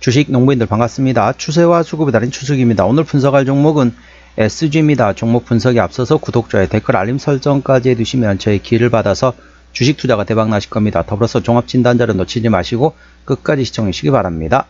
주식 농부인들 반갑습니다. 추세와 수급이 다른 추석입니다. 오늘 분석할 종목은 SG입니다. 종목 분석에 앞서서 구독자의 댓글 알림 설정까지 해두시면 저의 기회를 받아서 주식 투자가 대박 나실 겁니다. 더불어서 종합 진단자를 놓치지 마시고 끝까지 시청해 주시기 바랍니다.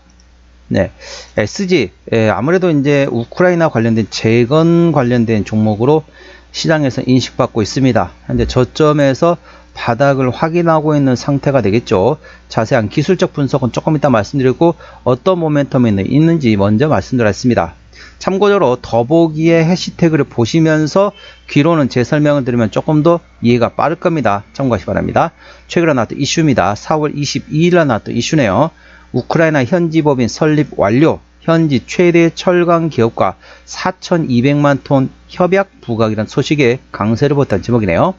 네, SG 예, 아무래도 이제 우크라이나 관련된 재건 관련된 종목으로 시장에서 인식받고 있습니다. 현재 저점에서 바닥을 확인하고 있는 상태가 되겠죠. 자세한 기술적 분석은 조금 이따 말씀드리고 어떤 모멘텀이 있는지 먼저 말씀드렸습니다. 참고적으로 더보기의 해시태그를 보시면서 귀로는 제 설명을 들으면 조금 더 이해가 빠를 겁니다. 참고하시기 바랍니다. 최근에 나왔던 이슈입니다. 4월 22일에 나왔던 이슈네요. 우크라이나 현지 법인 설립 완료. 현지 최대 철강 기업과 4,200만 톤 협약 부각이라는 소식에 강세를 보였다는 제목이네요.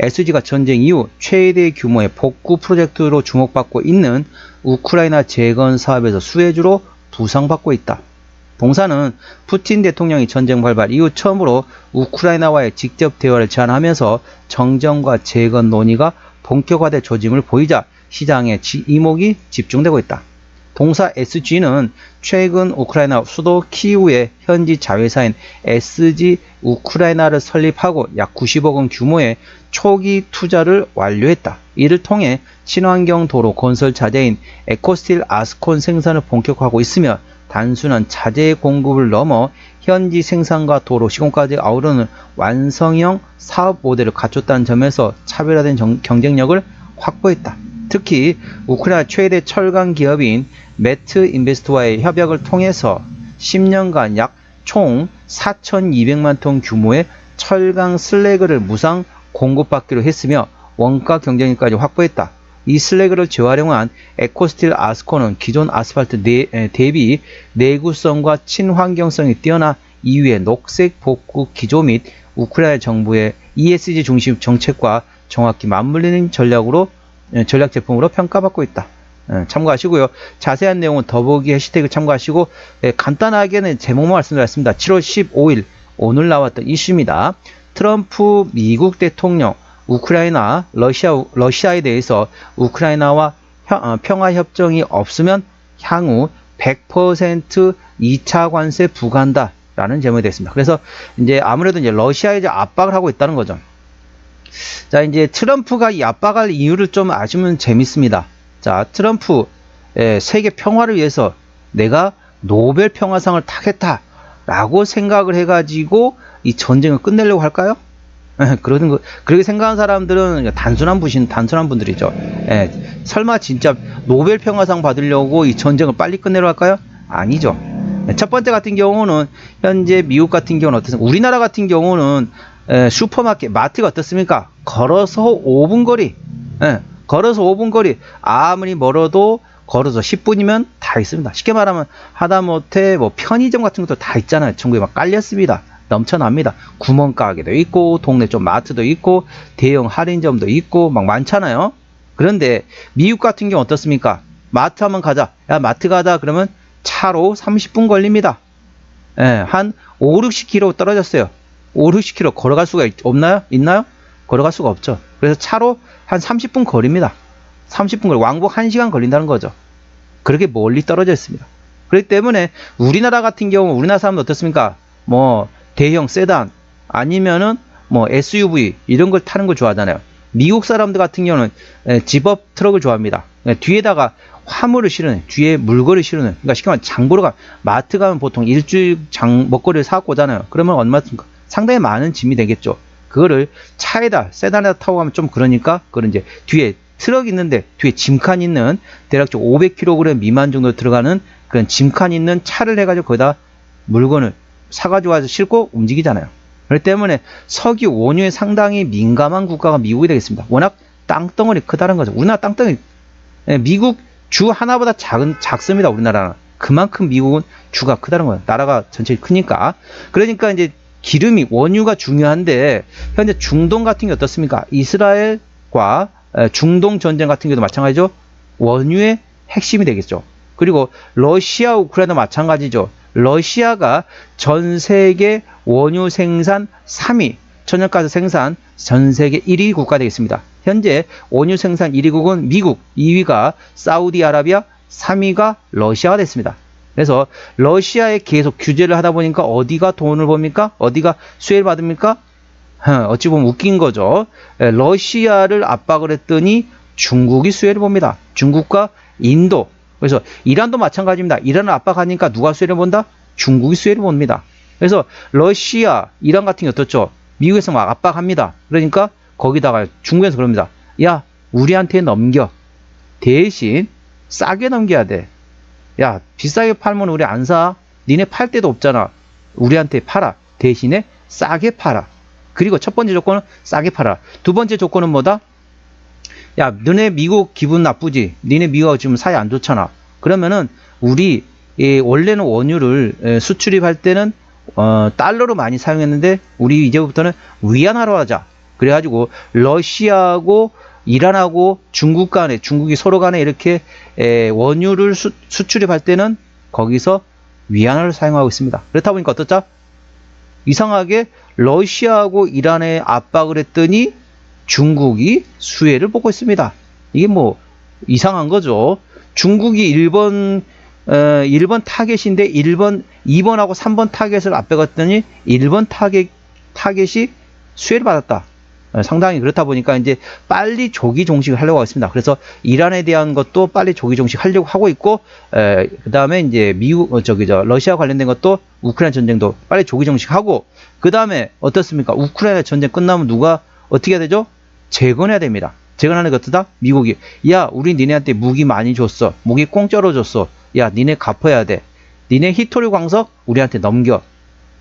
SG가 전쟁 이후 최대 규모의 복구 프로젝트로 주목받고 있는 우크라이나 재건 사업에서 수혜주로 부상받고 있다. 동사는 푸틴 대통령이 전쟁 발발 이후 처음으로 우크라이나와의 직접 대화를 제안하면서 정전과 재건 논의가 본격화될 조짐을 보이자 시장의 이목이 집중되고 있다. 동사 SG는 최근 우크라이나 수도 키우의 현지 자회사인 SG 우크라이나를 설립하고 약 90억 원 규모의 초기 투자를 완료했다. 이를 통해 친환경 도로 건설 자재인 에코스틸 아스콘 생산을 본격화하고 있으며 단순한 자재 공급을 넘어 현지 생산과 도로 시공까지 아우르는 완성형 사업 모델을 갖췄다는 점에서 차별화된 정, 경쟁력을 확보했다. 특히 우크라이나 최대 철강 기업인 매트 인베스트와의 협약을 통해서 10년간 약 총 4,200만 톤 규모의 철강 슬래그를 무상 공급받기로 했으며 원가 경쟁력까지 확보했다. 이 슬래그를 재활용한 에코스틸 아스코는 기존 아스팔트 내, 에, 대비 내구성과 친환경성이 뛰어나 이후에 녹색 복구 기조 및 우크라이나 정부의 ESG 중심 정책과 정확히 맞물리는 전략으로 전략 제품으로 평가받고 있다. 참고하시고요. 자세한 내용은 더보기 해시태그 참고하시고 간단하게는 제목만 말씀드렸습니다. 7월 15일 오늘 나왔던 이슈입니다. 트럼프 미국 대통령 우크라이나 러시아 러시아에 대해서 우크라이나와 어, 평화 협정이 없으면 향후 100% 2차 관세 부과한다라는 제목이 됐습니다. 그래서 이제 아무래도 이제 러시아에 이제 압박을 하고 있다는 거죠. 자, 이제 트럼프가 이 압박할 이유를 좀 아시면 재밌습니다. 자, 트럼프 예, 세계 평화를 위해서 내가 노벨 평화상을 타겠다라고 생각을 해가지고 이 전쟁을 끝내려고 할까요? 예, 그러는 거 그렇게 생각하는 사람들은 단순한 분신 단순한 분들이죠. 예, 설마 진짜 노벨 평화상 받으려고 이 전쟁을 빨리 끝내려 할까요? 아니죠. 예, 첫 번째 같은 경우는 현재 미국 같은 경우는 어떻습니까? 우리나라 같은 경우는 에, 슈퍼마켓, 마트가 어떻습니까? 걸어서 5분 거리. 에, 걸어서 5분 거리. 아무리 멀어도 걸어서 10분이면 다 있습니다. 쉽게 말하면 하다못해 뭐 편의점 같은 것도 다 있잖아요. 전국에 막 깔렸습니다. 넘쳐납니다. 구멍가게도 있고 동네 좀 마트도 있고 대형 할인점도 있고 막 많잖아요. 그런데 미국 같은 경우 어떻습니까? 마트 한번 가자. 야 마트 가다 그러면 차로 30분 걸립니다. 예, 한 5, 60km 떨어졌어요. 5, 60km 걸어갈 수가 있, 없나요? 있나요? 걸어갈 수가 없죠. 그래서 차로 한 30분 거리입니다. 30분 거리, 왕복 1시간 걸린다는 거죠. 그렇게 멀리 떨어져 있습니다. 그렇기 때문에 우리나라 같은 경우 우리나라 사람들 어떻습니까? 뭐 대형 세단 아니면은 뭐 SUV 이런 걸 타는 걸 좋아하잖아요. 미국 사람들 같은 경우는 집업 트럭을 좋아합니다. 뒤에다가 화물을 실으는 뒤에 물건을 실으는 그러니까 쉽게 말하면 장보러 가 마트 가면 보통 일주일 장 먹거리를 사갖고 오잖아요. 그러면 얼마입니까? 상당히 많은 짐이 되겠죠. 그거를 차에다 세단에다 타고 가면 좀 그러니까 그걸 이제 뒤에 트럭 있는데 뒤에 짐칸 있는 대략 적 500kg 미만 정도 들어가는 그런 짐칸 있는 차를 해가지고 거기다 물건을 사가지고 와서 싣고 움직이잖아요. 그렇기 때문에 석유 원유에 상당히 민감한 국가가 미국이 되겠습니다. 워낙 땅덩어리 크다는 거죠. 우리나라 땅덩어리 예, 미국 주 하나보다 작은 작습니다. 우리나라는 그만큼 미국은 주가 크다는 거예요. 나라가 전체 크니까. 그러니까 이제 기름이 원유가 중요한데 현재 중동 같은 게 어떻습니까? 이스라엘과 중동 전쟁 같은 경우도 마찬가지죠. 원유의 핵심이 되겠죠. 그리고 러시아, 우크라이나 마찬가지죠. 러시아가 전 세계 원유 생산 3위, 천연가스 생산 전 세계 1위 국가 되겠습니다. 현재 원유 생산 1위국은 미국, 2위가 사우디아라비아, 3위가 러시아가 됐습니다. 그래서 러시아에 계속 규제를 하다 보니까 어디가 돈을 법니까? 어디가 수혜를 받습니까? 어찌 보면 웃긴 거죠. 에, 러시아를 압박을 했더니 중국이 수혜를 봅니다. 중국과 인도. 그래서 이란도 마찬가지입니다. 이란을 압박하니까 누가 수혜를 본다? 중국이 수혜를 봅니다. 그래서 러시아, 이란 같은 게 어떻죠? 미국에서 막 압박합니다. 그러니까 거기다가 중국에서 그럽니다. 야, 우리한테 넘겨. 대신 싸게 넘겨야 돼. 야, 비싸게 팔면 우리 안 사. 니네 팔 데도 없잖아. 우리한테 팔아. 대신에 싸게 팔아. 그리고 첫 번째 조건은 싸게 팔아. 두 번째 조건은 뭐다? 야, 너네 미국 기분 나쁘지? 니네 미국하고 지금 사이 안 좋잖아. 그러면은 우리 예, 원래는 원유를 예, 수출입할 때는 어, 달러로 많이 사용했는데 우리 이제부터는 위안화로 하자. 그래가지고 러시아하고 이란하고 중국 간에 중국이 서로 간에 이렇게 에, 원유를 수, 수출입할 때는 거기서 위안화를 사용하고 있습니다. 그렇다 보니까 어떻죠? 이상하게 러시아하고 이란에 압박을 했더니 중국이 수혜를 보고 있습니다. 이게 뭐 이상한 거죠. 중국이 1번 어, 1번 타겟인데 1번 2번하고 3번 타겟을 앞배갔더니 1번 타겟 타겟이 수혜를 받았다. 어, 상당히 그렇다 보니까 이제 빨리 조기 종식을 하려고 하겠습니다. 그래서 이란에 대한 것도 빨리 조기 종식 하려고 하고 있고, 그 다음에 이제 미국, 어, 저기, 저, 러시아 관련된 것도 우크라이나 전쟁도 빨리 조기 종식하고, 그 다음에 어떻습니까? 우크라이나 전쟁 끝나면 누가 어떻게 해야 되죠? 재건해야 됩니다. 재건하는 게 어떠다? 미국이, 야, 우리 니네한테 무기 많이 줬어. 무기 공짜로 줬어. 야, 니네 갚아야 돼. 니네 히토리 광석 우리한테 넘겨.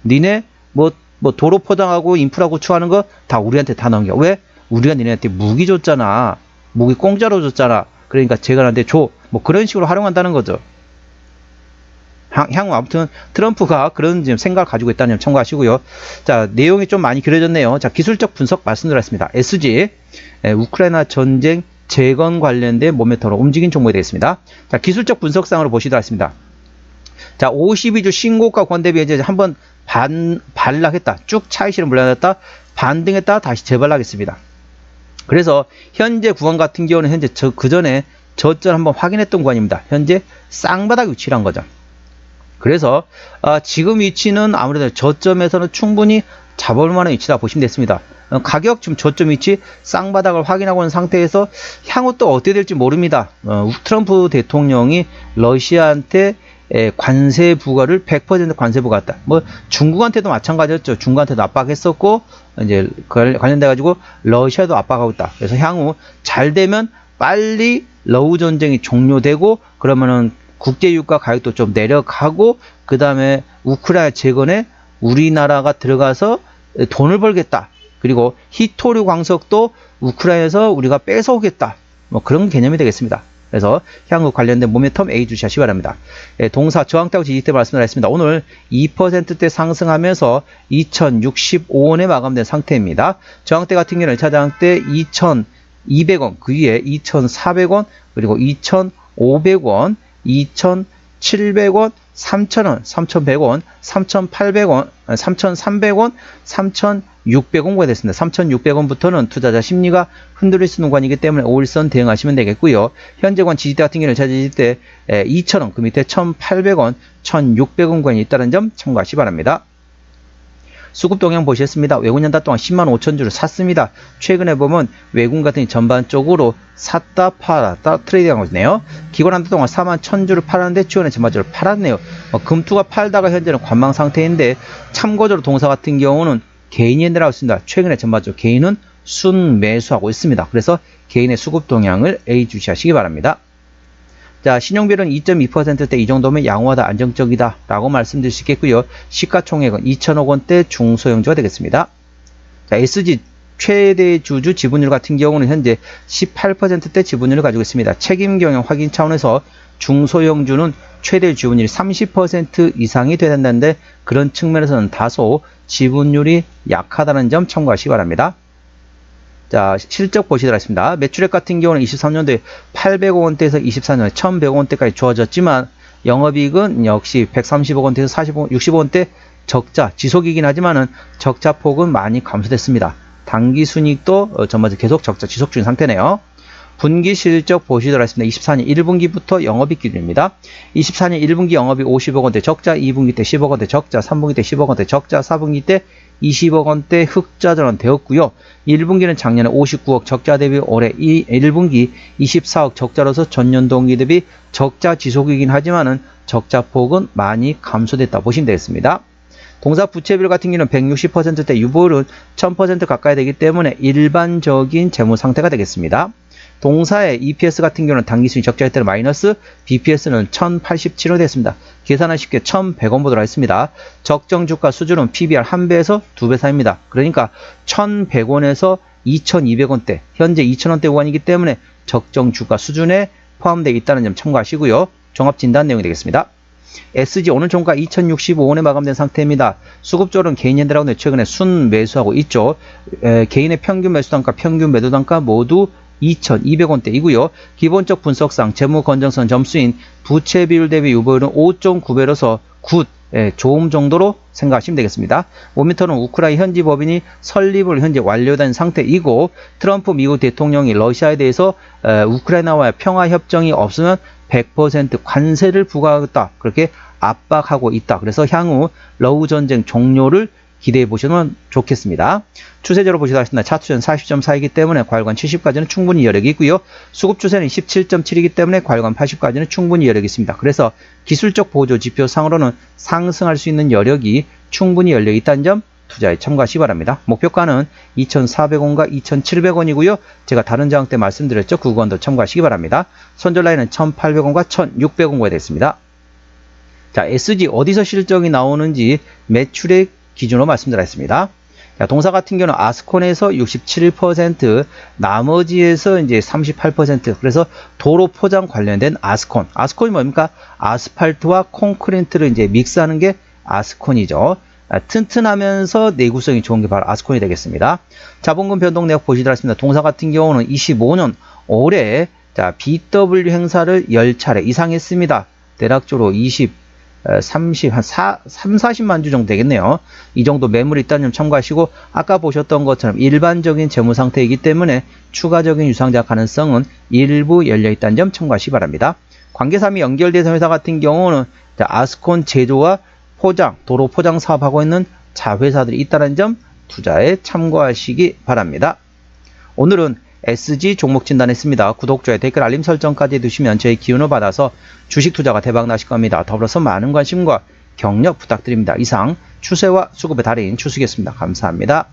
니네 뭐 뭐 도로 포장하고 인프라 구축하는 거 다 우리한테 다 넘겨. 왜? 우리가 니네한테 무기 줬잖아. 무기 공짜로 줬잖아. 그러니까 제가 나한테 줘. 뭐 그런 식으로 활용한다는 거죠. 향, 향후 아무튼 트럼프가 그런 지금 생각을 가지고 있다는 점 참고하시고요. 자 내용이 좀 많이 길어졌네요. 자 기술적 분석 말씀드렸습니다. SG 에, 우크라이나 전쟁 재건 관련된 모멘터로 움직인 종목이 되겠습니다. 자 기술적 분석상으로 보시도록 하겠습니다. 자 52주 신고가 권대비 이제 한번 반 반락했다. 쭉 차익실을 물러났다. 반등했다. 다시 재발락했습니다. 그래서 현재 구간 같은 경우는 현재 저 그 전에 저점 한번 확인했던 구간입니다. 현재 쌍바닥 위치란 거죠. 그래서 아, 지금 위치는 아무래도 저점에서는 충분히 잡을 만한 위치다 보시면 됐습니다. 어, 가격 지금 저점 위치 쌍바닥을 확인하고 있는 상태에서 향후 또 어떻게 될지 모릅니다. 어, 트럼프 대통령이 러시아한테 에, 관세 부과를 100% 관세 부과했다. 뭐 중국한테도 마찬가지였죠. 중국한테도 압박했었고 이제 그 관련돼 가지고 러시아도 압박하고 있다. 그래서 향후 잘 되면 빨리 러우 전쟁이 종료되고 그러면은 국제 유가 가격도 좀 내려가고 그 다음에 우크라이나 재건에 우리나라가 들어가서 돈을 벌겠다. 그리고 히토류 광석도 우크라이나에서 우리가 뺏어오겠다. 뭐 그런 개념이 되겠습니다. 그래서 향후 관련된 모멘텀 A 주시하시 바랍니다. 예, 동사 저항대하고 지지대 말씀드렸습니다. 오늘 2%대 상승하면서 2065원에 마감된 상태입니다. 저항대 같은 경우는 1차 저항대 2200원, 그 위에 2400원, 그리고 2500원, 2,700원, 3,000원, 3,100원, 3,800원, 3,300원, 3,600원가 됐습니다. 3,600원부터는 투자자 심리가 흔들릴 수 있는 구간이기 때문에 5일선 대응하시면 되겠고요. 현재관 지지대 같은 경우는 차지지대 2,000원, 그 밑에 1,800원, 1,600원 구간이 있다는 점 참고하시 기 바랍니다. 수급 동향 보셨습니다. 외국 연다 동안 10만 5천 주를 샀습니다. 최근에 보면 외국 같은 전반적으로 샀다 팔았다 트레이딩하고 있네요. 기관 한다 동안 4만 1천 주를 팔았는데 최근에 전반적으로 팔았네요. 어, 금투가 팔다가 현재는 관망 상태인데 참고적으로 동사 같은 경우는 개인이 내라고 있습니다. 최근에 전반적으로 개인은 순 매수하고 있습니다. 그래서 개인의 수급 동향을 A 주시하시기 바랍니다. 자, 신용비율은 2.2%대 이 정도면 양호하다, 안정적이다 라고 말씀드릴 수 있겠고요. 시가총액은 2천억 원대 중소형주가 되겠습니다. 자, SG 최대 주주 지분율 같은 경우는 현재 18%대 지분율을 가지고 있습니다. 책임 경영 확인 차원에서 중소형주는 최대 지분율이 30% 이상이 돼야 된다는데 그런 측면에서는 다소 지분율이 약하다는 점 참고하시기 바랍니다. 자, 실적 보시도록 하겠습니다. 매출액 같은 경우는 23년도에 800억 원대에서 24년에 1100억 원대까지 좋아졌지만 영업이익은 역시 130억 원대에서 40억, 60억 원대 적자, 지속이긴 하지만은 적자 폭은 많이 감소됐습니다. 단기 순이익도 어, 전반적으로 계속 적자 지속 중인 상태네요. 분기 실적 보시도록 하겠습니다. 24년 1분기부터 영업이익 기준입니다. 24년 1분기 영업이 50억 원대 적자, 2분기 때 10억 원대 적자, 3분기 때 10억 원대 적자, 4분기 때 20억 원대 흑자 전환되었고요. 1분기는 작년에 59억 적자 대비 올해 1분기 24억 적자로서 전년 동기 대비 적자 지속이긴 하지만은 적자 폭은 많이 감소됐다 보시면 되겠습니다. 동사 부채비율 같은 경우는 160%대 유보율은 1000% 가까이 되기 때문에 일반적인 재무 상태가 되겠습니다. 동사의 EPS 같은 경우는 당기순위 적자일 때는 마이너스, BPS는 1087원 됐습니다. 계산은 쉽게 1100원 보도록 하겠습니다. 적정 주가 수준은 PBR 1배에서 2배 사이입니다. 그러니까 1100원에서 2200원대, 현재 2000원대 구간이기 때문에 적정 주가 수준에 포함되어 있다는 점 참고하시고요. 종합 진단 내용이 되겠습니다. SG 오늘 종가 2065원에 마감된 상태입니다. 수급조는 개인현대라고 최근에 순 매수하고 있죠. 에, 개인의 평균 매수 단가, 평균 매도 단가 모두 2,200원대이고요. 기본적 분석상 재무 건전성 점수인 부채 비율 대비 유보율은 5.9배로서 굿, 예, 좋음 정도로 생각하시면 되겠습니다. 5m는 우크라이나 현지 법인이 설립을 현재 완료된 상태이고 트럼프 미국 대통령이 러시아에 대해서 에, 우크라이나와의 평화 협정이 없으면 100% 관세를 부과하겠다 그렇게 압박하고 있다. 그래서 향후 러우 전쟁 종료를 기대해 보시면 좋겠습니다. 추세적으로 보시다 하겠습니다. 차트는 40.4이기 때문에 과열관 70까지는 충분히 여력이 있고요. 수급 추세는 17.7이기 때문에 과열관 80까지는 충분히 여력이 있습니다. 그래서 기술적 보조 지표 상으로는 상승할 수 있는 여력이 충분히 열려 있다는 점 투자에 참고하시기 바랍니다. 목표가는 2,400원과 2,700원이고요. 제가 다른 장학 때 말씀드렸죠. 그 구간도 참고하시기 바랍니다. 손절 라인은 1,800원과 1,600원과 됐습니다. 자, SG 어디서 실적이 나오는지 매출액 기준으로 말씀드렸습니다. 자, 동사 같은 경우는 아스콘에서 67%, 나머지에서 이제 38%. 그래서 도로 포장 관련된 아스콘. 아스콘이 뭡니까? 아스팔트와 콘크리트를 이제 믹스하는 게 아스콘이죠. 아, 튼튼하면서 내구성이 좋은 게 바로 아스콘이 되겠습니다. 자본금 변동 내역 보시도록 하겠습니다. 동사 같은 경우는 25년 올해 자, BW 행사를 10차례 이상 했습니다. 대략적으로 20, 30, 한 4, 3, 40만 주 정도 되겠네요. 이 정도 매물이 있다는 점 참고하시고, 아까 보셨던 것처럼 일반적인 재무 상태이기 때문에 추가적인 유상자 가능성은 일부 열려 있다는 점 참고하시기 바랍니다. 관계사이 연결된 회사 같은 경우는 아스콘 제조와 포장, 도로 포장 사업하고 있는 자회사들이 있다는 점 투자에 참고하시기 바랍니다. 오늘은 SG 종목 진단했습니다. 구독, 좋아요, 댓글, 알림 설정까지 해두시면 저희 기운을 받아서 주식 투자가 대박 나실 겁니다. 더불어서 많은 관심과 격려 부탁드립니다. 이상 추세와 수급의 달인 추수겠습니다. 감사합니다.